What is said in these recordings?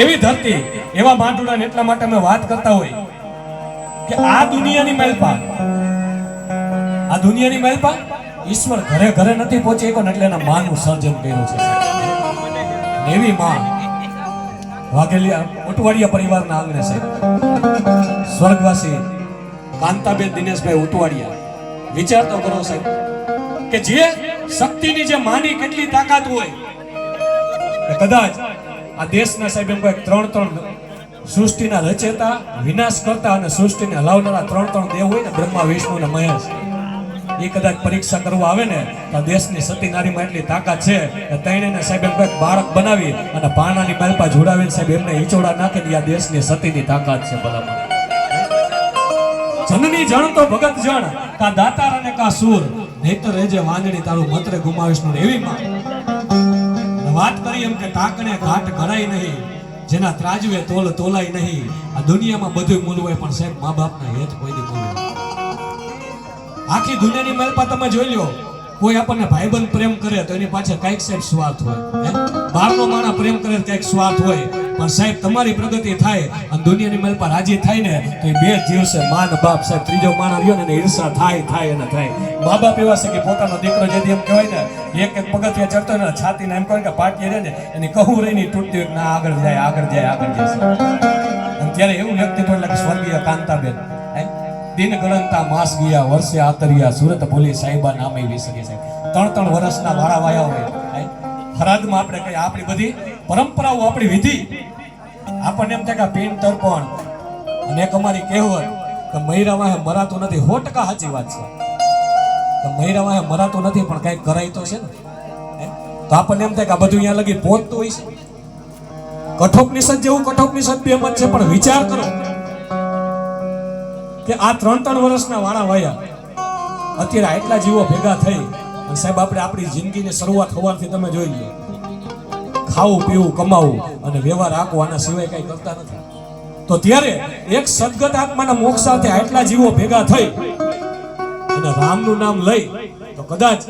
એવી ધરતી, એવા માંડુડા એટલા માટે અમે વાત કરતા હોય કે આ દુનિયાની મહેલપા આ દુનિયાની મહેલપા ઈશ્વર ઘરે ઘરે નથી પહોંચી શકો એટલે એના માનું સર્જન કર્યું છે. એવી માં વાઘેલિયા, ઉટવાડિયા પરિવારના આંગણે છે. સ્વર્ગવાસી કાંતાબેન દિનેશભાઈ ઉટવાડિયા વિચાર તો કરો સાહેબ, કે જે શક્તિની જે માની કેટલી તાકાત હોય કદાચ આ દેશના સાહેબ એમ કોઈ ત્રણ ત્રણ સૃષ્ટિના રચેતા વિનાશ કરતા અને સૃષ્ટિને હલાવનારા ત્રણ ત્રણ દેવ હોય ને, બ્રહ્મા, વિષ્ણુ અને મહેશ. એ કદાચ પરીક્ષા કરવા આવે ને, તો દેશની સતી નારીમાં એટલી તાકાત છે કે તેણે સાહેબ એમ કંઈક બાળક બનાવી અને પાણાની માલપા જોડાવીને સાહેબ એમને હિચોડા નાખે આ દેશની સતીની તાકાત છે ભલામણ. જનની જણ તો ભગત જણ, કા દાતાર અને કા સૂર. નહીતર રેજે વાંદડી તારું મંત્ર ગુમાવીશ એવી માં એમ કે ટાકણે ઘાટ ઘરાય નહીં, જેના ત્રાજવે તોલ તોલાય નહીં. આ દુનિયામાં બધું મૂલ પણ સાહેબ મા બાપના હેત કોઈ દી મૂલ આખી દુનિયાની મહેલપા તમે જોઈ લ્યો. કોઈ આપણને ભાઈબંધ પ્રેમ કરે તો એની પાછળ કંઈક સાહેબ સ્વાર્થ હોય? બહારનો માણસ પ્રેમ કરે કંઈક સ્વાર્થ હોય. પણ સાહેબ, તમારી પ્રગતિ થાય અને દુનિયાની મહેલપા રાજી થાય ને, તો એ બે જીવ છે બાપ સાહેબ, ત્રીજો માણસ રહ્યો ને ઈર્ષા થાય થાય અને થાય. મા બાપ એવા છે કે પોતાનો દીકરો જે એમ કહેવાય ને, એક એક પગથિયા ચડતો ને, છાતીને એમ કહે કે પાટીએ રહે ને, એની કહું રહીને તૂટતી હોય ના આગળ જાય આગળ જાય આગળ જાય. અને ત્યારે એવું વ્યક્તિત્વ એટલે સ્વર્ગીય કાંતાબેન. દિન ગણનતા માસ ગયા, વર્ષે આતરિયા, સુરત બોલી સાહેબા નામે વિસરી છે. ત્રણ ત્રણ વર્ષના વાળા વાયા હોય હે? ફરાદમાં આપણે કઈ આપણી બધી પરંપરાઓ, આપણી વિધિ. આપણને એમ થાય કે આ તર્પણ અને એક અમારી કહેવત કે મૈરા વાહે મરાતું નથી. સો ટકા સાચી વાત છે. કે મૈરા વાહે મરાતું નથી, પણ કંઈક કરાય તો છે ને. તો આપણને એમ થાય કે આ બધું અહીંયા લગી પહોંચતું હોય છે. કઠોપ નિષદ જેવું કઠોપ નિષદ બે મત છે, પણ વિચાર કરો કે આ ત્રણ ત્રણ વર્ષના વાળા વાયા. અત્યારે આટલા જીવો ભેગા થઈ અને સાહેબ, આપણે આપણી જિંદગીની શરૂઆત હોવાથી તમે જોઈ લો. ખાવું, પીવું, કમાવું અને વ્યવહાર રાખવો આના સિવાય કઈ કરતા નથી. તો ત્યારે એક સદગત આત્માના મોક્ષ સાથે આટલા જીવો ભેગા થઈ અને રામનું નામ લઈ તો કદાચ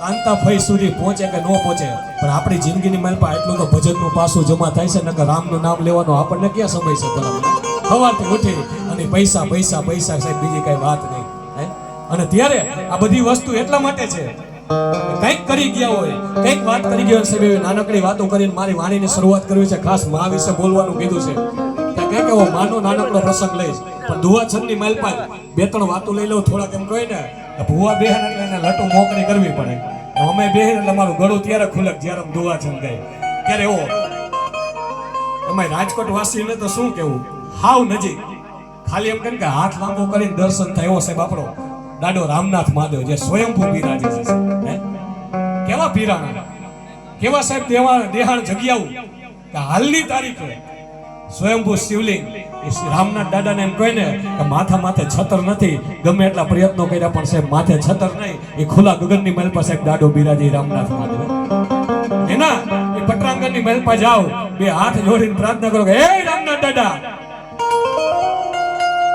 કાંતા ફઈ સુધી પહોંચે કે ન પહોંચે, પણ આપણી જિંદગીની મહેલ પર આટલું તો ભજનનું પાસું જમા થાય છે, નકર રામનું નામ લેવાનો આપણને ક્યાં સમય છે બરાબર સવારથી ઉઠી અને પૈસા પૈસા પૈસા, સાહેબ, બીજી કઈ વાત નહીં? અને ત્યારે આ બધી વસ્તુ એટલા માટે છે કંઈક કરી ગયા હોય, કંઈક વાત કરી ગયા સાહેબ નાનકડી વાતો કરીને મારી વાણીની શરૂઆત કરવી છે, ખાસ મા વિશે બોલવાનું કીધું છે. કે કંઈક એવો માનો નાનકડો પ્રસંગ લઈશ. પણ દુવા છંદની માલપા બે ત્રણ વાતો લઈ લઉં, થોડાક એમ કહે ને ભુવા બેહન એટલે એને લટુ મોકરી કરવી પડે. અમે બેહન એટલે મારું ગળું ત્યારે ખુલક જ્યારે આમ દુવા છંદ ગાય ત્યારે એવો એમાં રાજકોટ વાસીને તો શું કેવું હાવ નજીક. ખાલી એમ કરીને કે હાથ લાંબો કરીને દર્શન થાય એવો સાહેબ આપણો. દાડો રામનાથ મહાદેવ જે સ્વયંભૂ બિરાજે છે કેવા પીરાણા? કેવા સાહેબ દેવા દેહાણ જગ્યાઓ? કે હાલની તારીખે સ્વયંભૂ શિવલિંગ એ રામનાથ દાદાને એમ કહે ને કે માથા માથે છતર નથી, ગમે એટલા પ્રયત્નો કર્યા પણ સાહેબ માથે છતર નહીં. એ ખુલ્લા ગગનની મહેલ પાસે દાડો બિરાજે રામનાથ મહાદેવ. એના, એ પટરાંગણની મહેલ પાસે જાઓ, બે હાથ જોડીને પ્રાર્થના કરો કે, હે રામનાથ દાદા!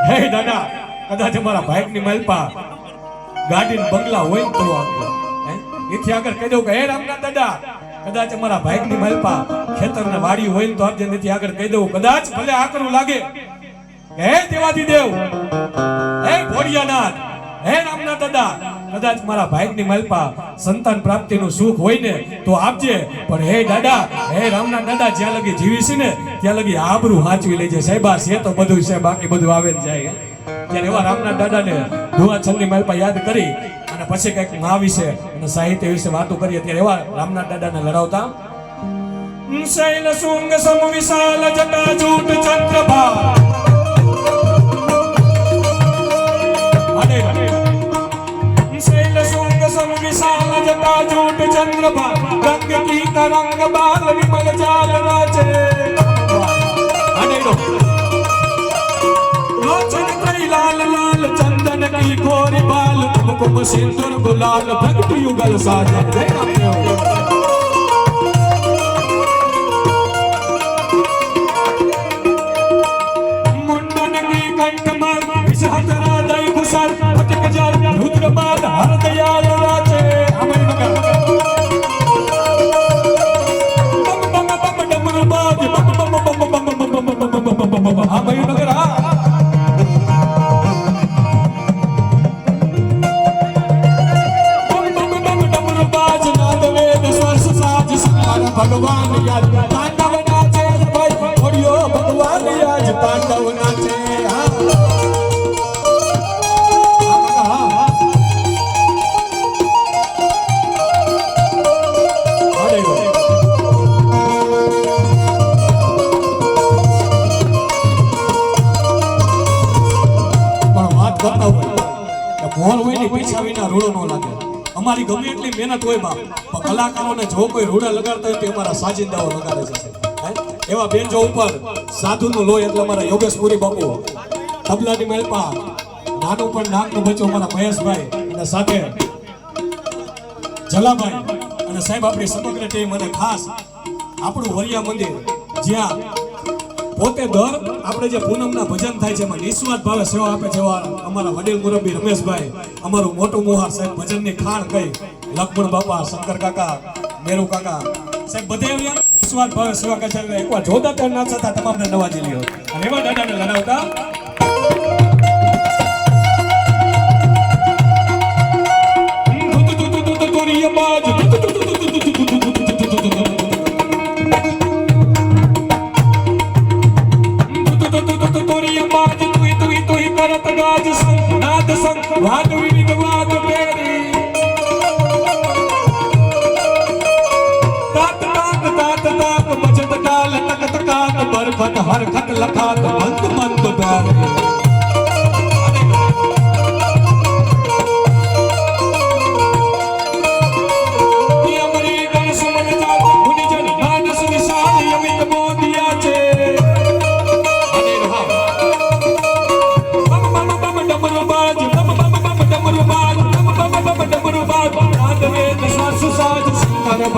હે દાદા! કદાચ અમારા બાઇકની માલપા ગાડીને બંગલા હોય ને તો આપજો એથી આગળ કહી દઉં કે હે રામના દાદા, કદાચ અમારા બાઇકની માલપા ખેતર ને વાડી હોય ને તો આપજે. નથી આગળ કહી દઉં, કદાચ ભલે આકરું લાગે. હે દેવાદી દેવ હે ભોળિયાનાથ, હે રામના દાદા કદાચ મારા ભાઈની મલપા સંતાન પ્રાપ્તિનું સુખ હોય ને તો આપજે. પણ હે દાદા, હે રામના દાદા, જ્યાં લગી જીવી ને, ત્યાં લગી આબરૂ હાચવી લેજે. સાહેબા છે તો બધું છે, બાકી બધું આવે ને જાય. ત્યારે એવા રામના દાદાને ધુઆ છંદની માલપા યાદ કરી અને પછી કંઈક મા વિશે અને સાહિત્ય વિશે વાતો કરીએ. ત્યારે એવા રામના દાદાને લડાવતા. શૈલ શુંગ સમ વિશાલ જટા જૂટ ચંદ્રભા. કુમકુમ સિંદૂર ગુલાલ ભક્તિ યુગલ સાજન મુંડન કી કંઠ માર વિષહતરા અમારી ગમે એટલી મહેનત હોય બાપ, પણ કલાકારોને જો કોઈ રૂડા લગાડતા હોય તો અમારા સાજિંદાઓ લગાડે છે. એવા બેન્ચો ઉપર સાધુનું લોહી એટલે અમારા યોગેશપુરી બાપુ, તબલાની મેલપા નાનું પણ નાકનું બચ્ચું અમારા મહેશભાઈ અને સાથે જલાભાઈ. અને સાહેબ, આપણી સમગ્ર ટીમ અને ખાસ આપણું વરિયા મંદિર, જ્યાં પોતે દર આપણે જે પૂનમના ભજન થાય છે, એમાં નિસ્વાર્થ ભાવે સેવા આપે છે અમારા વડીલ મુરબ્બી રમેશભાઈ, અમારું મોટું મોહાર સાહેબ ભજનની ખાણ કઈ? લક્ષ્મણ બાપા, શંકર કાકા, મેરુ કાકા. સાહેબ, બધે ભાવે સેવા કચેરી એકવાર જોતા ત્યાં નાચતા તમામને નવાજી લ્યો અને એવા દાદાને લડાવતા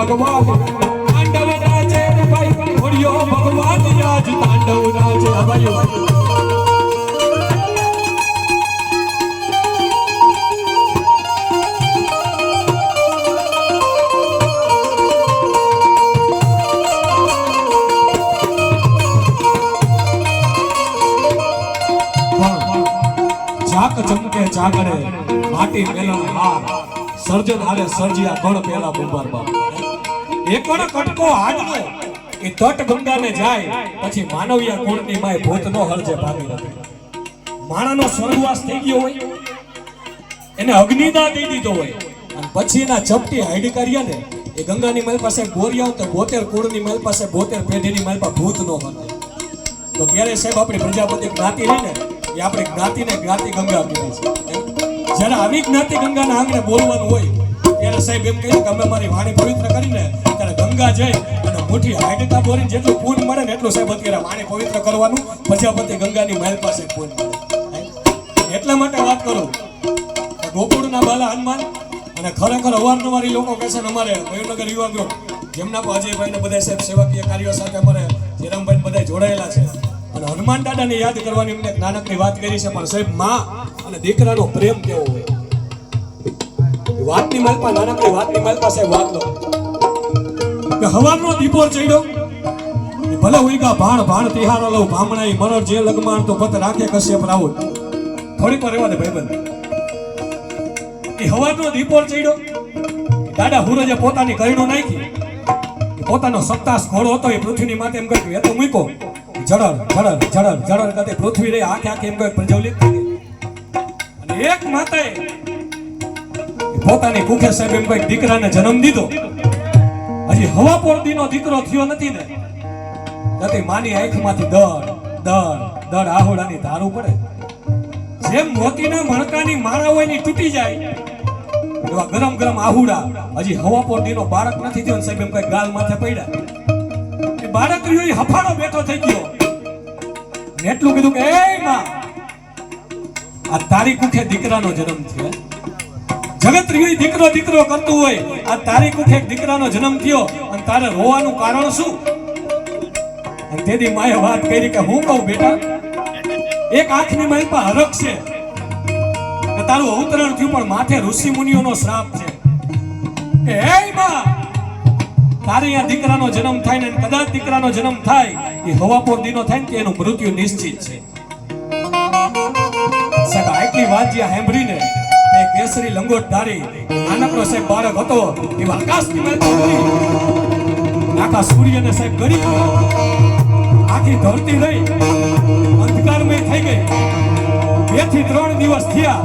ભગવાન તાંડવ રાજે રે ભાઈ ઘોડિયો ભગવાન રાજ તાંડવ રાજે અભય પણ જાક ચમકે જાગડે માટી મેલણ હાર સર્જન હારે સર્જિયા ગણ પેલા બુંબાર બાપ એકણ કટકો હાડનો એ તટ ગંગાને જાય, પછી માનવીય કુળની માય ભૂતનો હરજે ભાગી નથી માણાનો સ્વર્ગવાસ થઈ ગયો હોય, એને અગ્નિદા દઈ દીધો હોય, અને પછી એના ચપટી હાઈડ કર્યા ને, એ ગંગાની માલ પાસે ગોરિયા તો બોતેર કુળની માલ પાસે બોતેર પેઢીની માલ પાસે ભૂત નો હતો તો ત્યારે સાહેબ આપણી પ્રજાપતિ જ્ઞાતિ રહી ને, એ આપણી જ્ઞાતિને જ્ઞાતિ ગંગા કીધી છે. જ્યારે આવી જ્ઞાતિ ગંગાના આંગણે બોલવાનું હોય, ત્યારે સાહેબ એમ કહ્યું કે અમે મારી વાણી પવિત્ર કરીને ત્યારે ગંગા જઈ અને મુઠ્ઠી હાઈડકા બોરી જેટલું પૂન મળે ને એટલું સાહેબ અત્યારે વાણી પવિત્ર કરવાનું. પ્રજાપતિ ગંગાની મહેલ પાસે પૂન મળે. એટલા માટે વાત કરું. ગોકુળના બાલા હનુમાન અને ખરેખર અવારનવાર લોકો કહે ને અમારે મયુરનગર યુવા જેમના પણ અજયભાઈ બધા સાહેબ સેવાકીય કાર્યો સાથે અમારે જયરામભાઈ બધા જોડાયેલા છે. અને હનુમાન દાદાને યાદ કરવાની અમને એક નાનકડી વાત કરી છે, પણ સાહેબમાં અને દીકરાનો પ્રેમ કેવો હોય? વાતની માલમાં નાનકડી વાતની માલમાં સાહેબ વાત લો કે હવારનો દીપોર ચડ્યો. ભલે ઉઈગા ભાણ ભાણ તિહારો લઉં, ભામણાઈ મરણ જે લગમાણ તો પત રાખે કશે પર આવો થોડીક વાર રહેવા દે ભાઈબંધ. એ હવારનો દીપોર ચડ્યો. દાદા હુરજે પોતાની કહીણું નાખી. પોતાનો સત્તાસ ઘોડો હતો, એ પૃથ્વીની માથે એમ કહ્યું એ તો મૂકો જડર જડર જડર જડર કરતી પૃથ્વી રહી, આખે આખે એમ કહ્યું પ્રજ્વલિત અને એક માતાએ પોતાની કુખે સાહેબ એમ કહ્યું દીકરાને જન્મ દીધો. હજી હવા પોરદીનો દીકરો થયો નથી ને, નથી, માની આંખમાંથી દળ દળ દળ આહોડાની ધારું પડે જેમ મોતીના મણકાની માળા હોયની તૂટી જાય, એવા ગરમ ગરમ આહુડા હજી હવા પોરદીનો બાળક નથી થયો સાહેબ, એમ કઈ ગાલ માથે પડ્યા. એ બાળક રહ્યો, એ હફાળો બેઠો થઈ ગયો. એટલું કીધું કે, એ માં, આ તારી કુખે દીકરાનો જન્મ થયો. જગત રહ્યું દીકરો દીકરો કરતું હોય. આ તારી કુખે દીકરાનો જન્મ થયો અને તારે રોવાનું કારણ શું? અને તેથી માએ વાત કરી કે હું કહું બેટા, એક આંખની મારી પાસે હરખ છે. કે તારું અવતરણ થયું પણ માથે ઋષિ મુનિઓનો શ્રાપ છે. કે હે માં, તારે આ દીકરાનો જન્મ થાય ને કદાચ દીકરાનો જન્મ થાય, એ હવાપોર દીનો થાય ને એનું મૃત્યુ નિશ્ચિત છે. સાહેબ આટલી વાત જ્યાં સાંભળીને કેસરી લંગોટ ધારી નાનકડો સાહેબ બાળક હતો એ આકાશની ઉડી. આખા સૂર્યને સાહેબ ગળી આખી ધરતી રહી. અંધકારમય થઈ ગઈ. બેથી ત્રણ દિવસ થયા.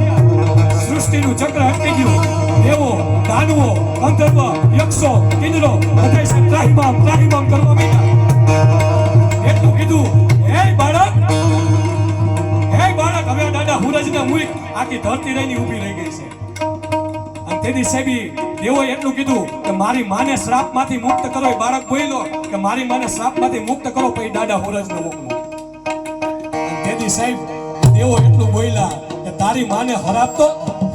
સૃષ્ટિનું ચક્ર હટી ગયું. દેવો, દાનવો, ગંધર્વ, યક્ષો કિંજરો બધા સાહેબ ત્રાહીમામ ત્રાહીમામ કરવા માંડ્યા. એટલું કીધું, હે બાળક હે બાળક, હવે આ દાદા આખી ધરતી રહીને ઊભી રહી ગઈ છે. અને તેથી સાહેબી દેવોએ એટલું કીધું કે મારી માને શ્રાપમાંથી મુક્ત કરો એ બાળક બોલ્યો કે મારી માને શ્રાપમાંથી મુક્ત કરો પછી દાદા હુરજને મોકલો તેની સાહેબ દેવો એટલું બોલ્યા કે તારી માને હરાપતો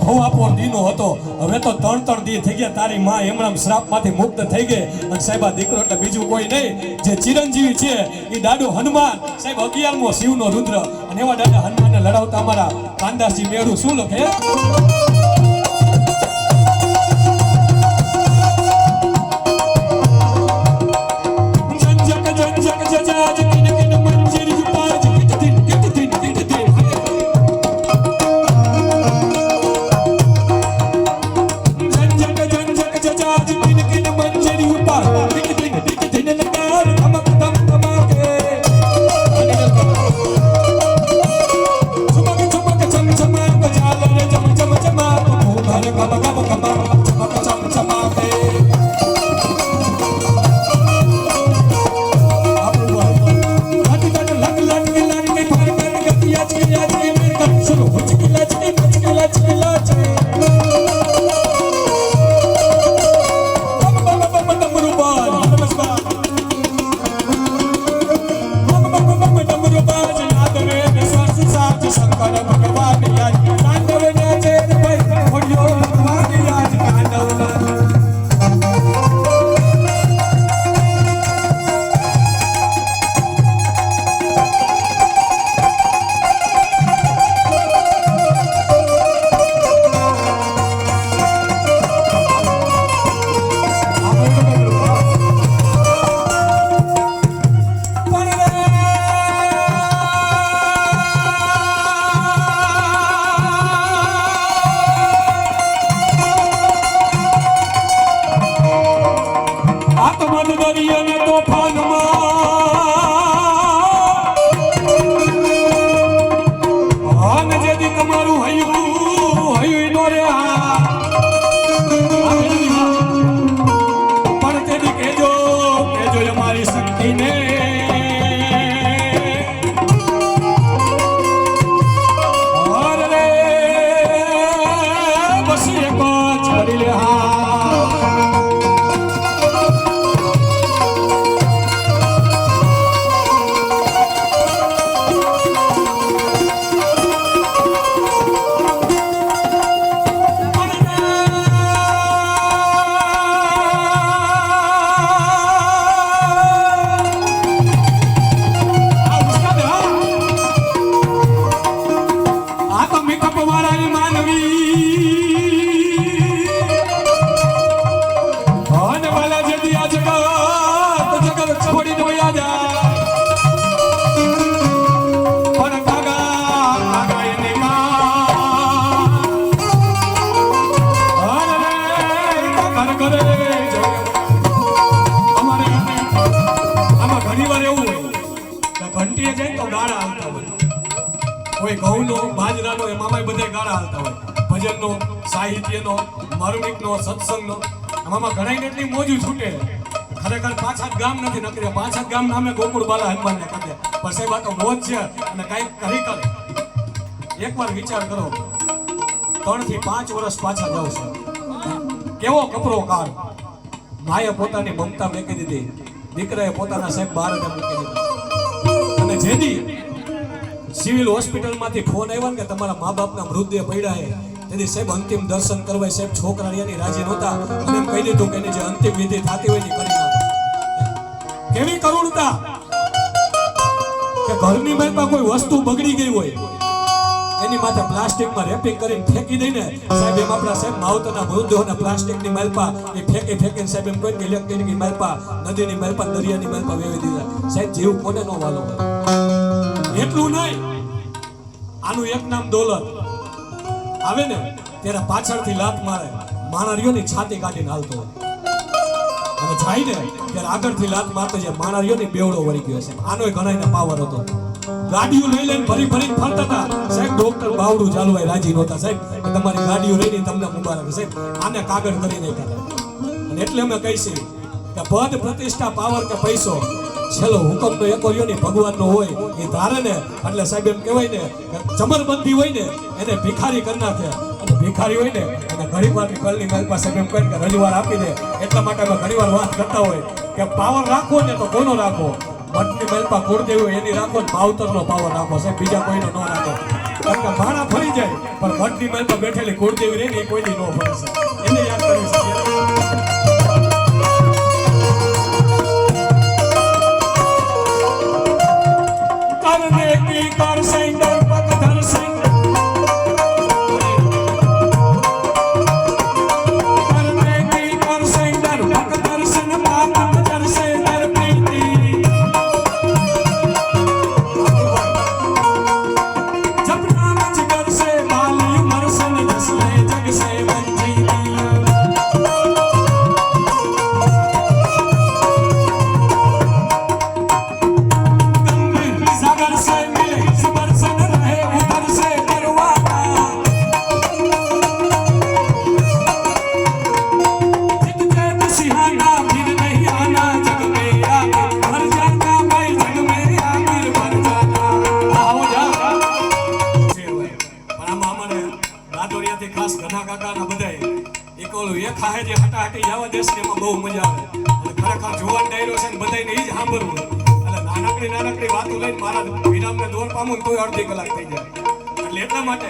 હવાપોર દીનો હતો. હવે તો ત્રણ ત્રણ દી થઈ ગયા, તારી માં એમણામ શ્રાપમાંથી મુક્ત થઈ ગઈ. અને સાહેબ દીકરો એટલે બીજું કોઈ નહીં. જે ચિરંજીવી છે એ દાડો હનુમાન. સાહેબ, અગિયારમો શિવનો રુદ્ર. અને એવા દાદા હનુમાનને લડાવતા અમારા કાંદાસી મેળું શું લખે? மறுகையும் ઘંટીએ જાય તો ગાળા આવતા હોય. કોઈ ઘઉંનો, બાજરાનો મામાય બધા ગાળા હાલતા હોય. ભજનનો, સાહિત્યનો મારુનિકનો સત્સંગનો. આમાં ઘણા એટલી મોજું છૂટે. ખરેખર સાત ગામ નથી નકરી સાત ગામ નામે ગોકુળ બાલા હનુમાનને કહે પણ સાહેબ, આ તો મોજ છે અને કાંઈક કરી કરે. એકવાર વિચાર કરો. ત્રણથી પાંચ વર્ષ પાછા જાવ છો કેવો કપરો કાળ? માએ પોતાની મમતા મેકી દીધી. દીકરાએ પોતાના સાહેબ બહાર મૂકી દીધા. અને જેદી સિવિલ હોસ્પિટલમાંથી ફોન આવ્યો ને કે તમારા મા બાપના મૃતદેહ પડ્યા છે, તેથી સાહેબ અંતિમ દર્શન કરવા સાહેબ છોકરા એની રાજી નહોતા. અને એમ કહી દીધું કે એની જે અંતિમ વિધિ થતી હોય ને કરી કેવી કરુણતા કે ઘરની માલમાં કોઈ વસ્તુ બગડી ગઈ હોય એની માથે પ્લાસ્ટિકમાં રેપિંગ કરીને ફેંકી દઈને સાહેબ એમ આપણા સાહેબ માવતરના મૃતદેહોના પ્લાસ્ટિકની માલપા એ ફેંકી ફેંકીને સાહેબ એમ કોઈ ઇલેક્ટ્રિકની માલપા, નદીની માલપા, દરિયાની માલપા વેવી દીધા. સાહેબ જીવ કોને નો વાલો એટલું નહીં. આનું એક નામ દોલત. આવે ને, ત્યારે પાછળથી લાત મારે માણરિયોની છાતી કાઢીને હાલતો હોય. અને જાય ને, ત્યારે આગળથી લાત મારતો છે માણા રહ્યો બેવડો વળી ગયો છે. આનો ઘણાયને પાવર હતો. ગાડીઓ લઈ લઈને ફરી ફરી ફરતા હતા. સાહેબ ડોક્ટર બાવડું ચાલવાય, રાજી નહોતા. સાહેબ તમારી ગાડીઓ લઈને તમને મુબારક. સાહેબ, આને કાગળ કરી નાખ્યા અને એટલે અમે કહીશું કે પદ પ્રતિષ્ઠા પાવર કે પૈસો, છેલ્લો હુકમનો એકો રહ્યો ને ભગવાનનો હોય, એ ધારે ને એટલે સાહેબ એમ કહેવાય ને કે જમરબંધી હોય ને, એને ભિખારી કરી નાખે. ભિખારી હોય ને અને ઘણી વાર કલની મારી પાસે એમ કહે કે રજવાર આપી દે એટલા માટે અમે ઘણી વાર વાત કરતા હોય કે પાવર રાખો ને તો કોનો રાખો? મઠની મેલપા કુળદેવી હોય એની રાખો ને માવતરનો પાવર રાખો સાહેબ, બીજા કોઈનો ન રાખો. કારણ કે ભાણા ફરી જાય, પણ મઠની મેલપા બેઠેલી કુળદેવી રહે ને એ કોઈની ન ફરે છે એને યાદ કરવી છે. તોય અડધી કલાક થઈ જાય. એટલે એટલા માટે